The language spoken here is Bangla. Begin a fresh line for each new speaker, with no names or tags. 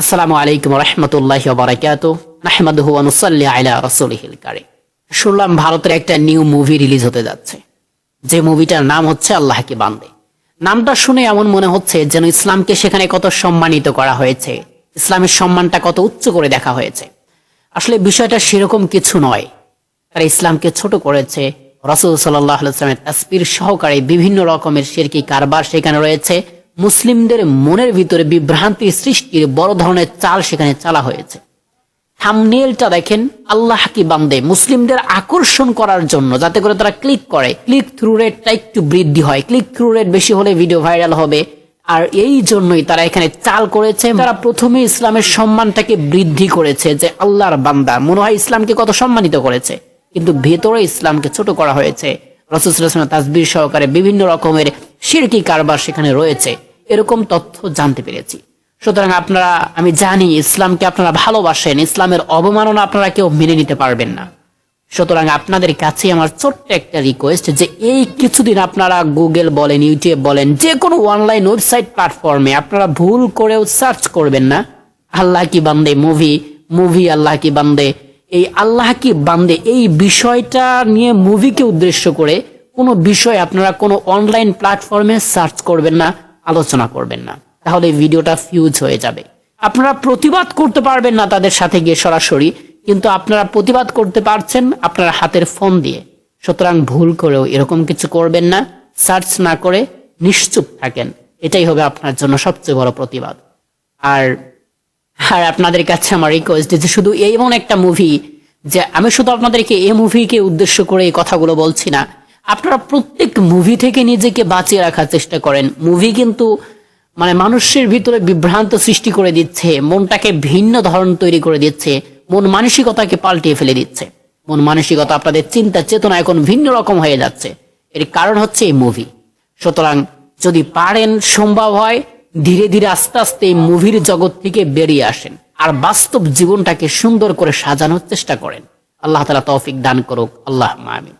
আসসালামু আলাইকুম রহমতুল্লাহ বারাকাত নাহমাদুহু ওয়া নুসাল্লি আলা রাসূলিহিল কারীম। শুনলাম ভারতের একটা নিউ মুভি রিলিজ হতে যাচ্ছে। যে মুভিটার নাম হচ্ছে আল্লাহ কি বান্দে। নামটা শুনে এমন মনে হচ্ছে যেন ইসলামকে সেখানে কত সম্মানিত করা হয়েছে, ইসলামের সম্মানটা কত উচ্চ করে দেখা হয়েছে। আসলে বিষয়টা সেরকম কিছু নয়। তারা ইসলামকে ছোট করেছে। রসুল সাল্লামের তাসপির সহকারে বিভিন্ন রকমের শিরকি কারবার সেখানে রয়েছে। মুসলিমদের মনের ভিতরে বিভ্রান্তি সৃষ্টির বড় ধরনের চাল সেখানে চালা হয়েছে। থামনেলটা দেখেন, আল্লাহ কি বান্দে, মুসলিমদের আকর্ষণ করার জন্য, যাতে করে তারা ক্লিক করে। ক্লিক থ্রু রেটটা একটু বৃদ্ধি হয়। ক্লিক থ্রু রেট বেশি হলে ভিডিও ভাইরাল হবে। আর এই জন্যই তারা এখানে চাল করেছে। তারা প্রথমে ইসলামের সম্মানটাকে বৃদ্ধি করেছে যে আল্লাহর বান্দা। মনে হয় ইসলামকে কত সম্মানিত করেছে। কিন্তু ভেতরে ইসলামকে ছোট করা হয়েছে। রসুলাম তাজবির সহকারে বিভিন্ন রকমের শিরকি কারবার সেখানে রয়েছে। এরকম তথ্য জানতে পেরেছি। সুতরাং আপনারা, আমি জানি ইসলামকে আপনারা ভালোবাসেন, ইসলামের অবমাননা আপনারা কেউ মেনে নিতে পারবেন না। সুতরাং আপনাদের কাছে আমার ছোট্ট একটা রিকোয়েস্ট যে এই কিছুদিন আপনারা গুগল বলেন ইউটিউব বলেন, যে কোনো অনলাইন ওয়েবসাইট প্ল্যাটফর্মে আপনারা ভুল করেও সার্চ করবেন না। আল্লাহ কি বান্দে মুভি মুভি আল্লাহ কি বান্দে, এই আল্লাহ কি বান্দে এই বিষয়টা নিয়ে মুভিকে উদ্দেশ্য করে কোনো বিষয় আপনারা কোনো অনলাইন প্ল্যাটফর্মে সার্চ করবেন না, আলোচনা করবেন না। তাহলে ভিডিওটা ফিউজ হয়ে যাবে। আপনারা প্রতিবাদ করতে পারবেন না তাদের সাথে গিয়ে সরাসরি, কিন্তু আপনারা প্রতিবাদ করতে পারছেন আপনার হাতের ফোন দিয়ে। সুতরাং ভুল করেও এরকম কিছু করবেন না সার্চ না করে নিশ্চুপ থাকেন। এটাই হবে আপনার জন্য সবচেয়ে বড় প্রতিবাদ। আর আর আপনাদের কাছে আমার রিকোয়েস্ট যে শুধু এই এমন একটা মুভি যে আমি শুধু আপনাদেরকে এই মুভিকে উদ্দেশ্য করে এই কথাগুলো বলছি না আপনারা প্রত্যেক মুভি থেকে নিজেকে বাঁচিয়ে রাখার চেষ্টা করেন। মুভি কিন্তু মানে মানুষের ভিতরে বিভ্রান্ত সৃষ্টি করে দিচ্ছে, মনটাকে ভিন্ন ধরন তৈরি করে দিচ্ছে, মন মানসিকতাকে পাল্টিয়ে ফেলে দিচ্ছে। মন মানসিকতা আপনাদের চিন্তা চেতনা এখন ভিন্ন রকম হয়ে যাচ্ছে। এর কারণ হচ্ছে এই মুভি সুতরাং যদি পারেন সম্ভব হয়, ধীরে ধীরে আস্তে আস্তে এই মুভির জগৎ থেকে বেরিয়ে আসেন আর বাস্তব জীবনটাকে সুন্দর করে সাজানোর চেষ্টা করেন। আল্লাহ তালা তৌফিক দান করুক। আল্লাহ আমিন।